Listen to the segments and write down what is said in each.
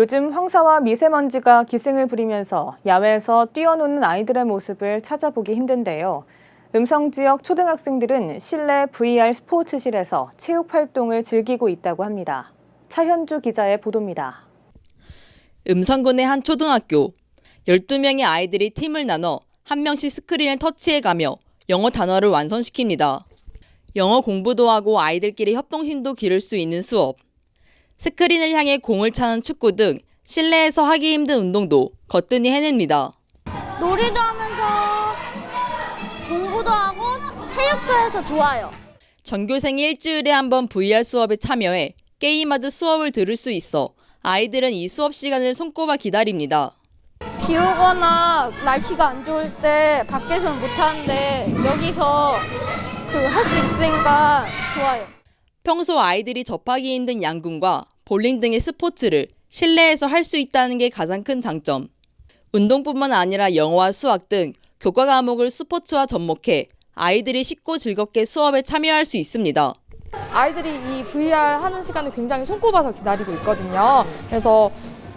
요즘 황사와 미세먼지가 기승을 부리면서 야외에서 뛰어노는 아이들의 모습을 찾아보기 힘든데요. 음성 지역 초등학생들은 실내 VR 스포츠실에서 체육 활동을 즐기고 있다고 합니다. 차현주 기자의 보도입니다. 음성군의 한 초등학교 12명의 아이들이 팀을 나눠 한 명씩 스크린을 터치해 가며 영어 단어를 완성시킵니다. 영어 공부도 하고 아이들끼리 협동심도 기를 수 있는 수업. 스크린을 향해 공을 차는 축구 등 실내에서 하기 힘든 운동도 거뜬히 해냅니다. 놀이도 하면서 공부도 하고 체육도 해서 좋아요. 전교생이 일주일에 한 번 VR 수업에 참여해 게임하듯 수업을 들을 수 있어 아이들은 이 수업 시간을 손꼽아 기다립니다. 비 오거나 날씨가 안 좋을 때 밖에서는 못 하는데 여기서 그 할 수 있으니까 좋아요. 평소 아이들이 접하기 힘든 양궁과 볼링 등의 스포츠를 실내에서 할 수 있다는 게 가장 큰 장점. 운동뿐만 아니라 영어와 수학 등 교과 과목을 스포츠와 접목해 아이들이 쉽고 즐겁게 수업에 참여할 수 있습니다. 아이들이 이 VR 하는 시간을 굉장히 손꼽아서 기다리고 있거든요. 그래서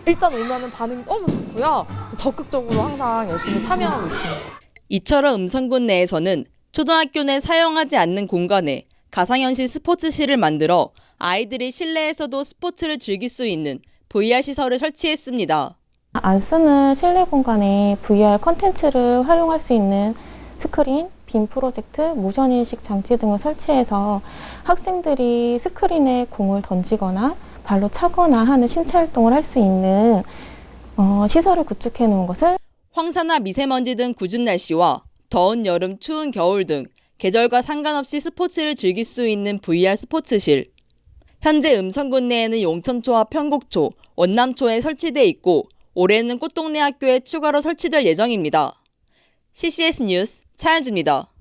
일단 오면은 반응이 너무 좋고요. 적극적으로 항상 열심히 참여하고 있습니다. 이처럼 음성군 내에서는 초등학교 내 사용하지 않는 공간에 가상현실 스포츠실을 만들어 아이들이 실내에서도 스포츠를 즐길 수 있는 VR 시설을 설치했습니다. 안 쓰는 실내 공간에 VR 컨텐츠를 활용할 수 있는 스크린, 빔 프로젝트, 모션 인식 장치 등을 설치해서 학생들이 스크린에 공을 던지거나 발로 차거나 하는 신체 활동을 할 수 있는 어, 시설을 구축해 놓은 것을 황사나 미세먼지 등 궂은 날씨와 더운 여름, 추운 겨울 등 계절과 상관없이 스포츠를 즐길 수 있는 VR 스포츠실. 현재 음성군 내에는 용천초와 평곡초, 원남초에 설치돼 있고 올해는 꽃동네 학교에 추가로 설치될 예정입니다. CCS 뉴스 차현주입니다.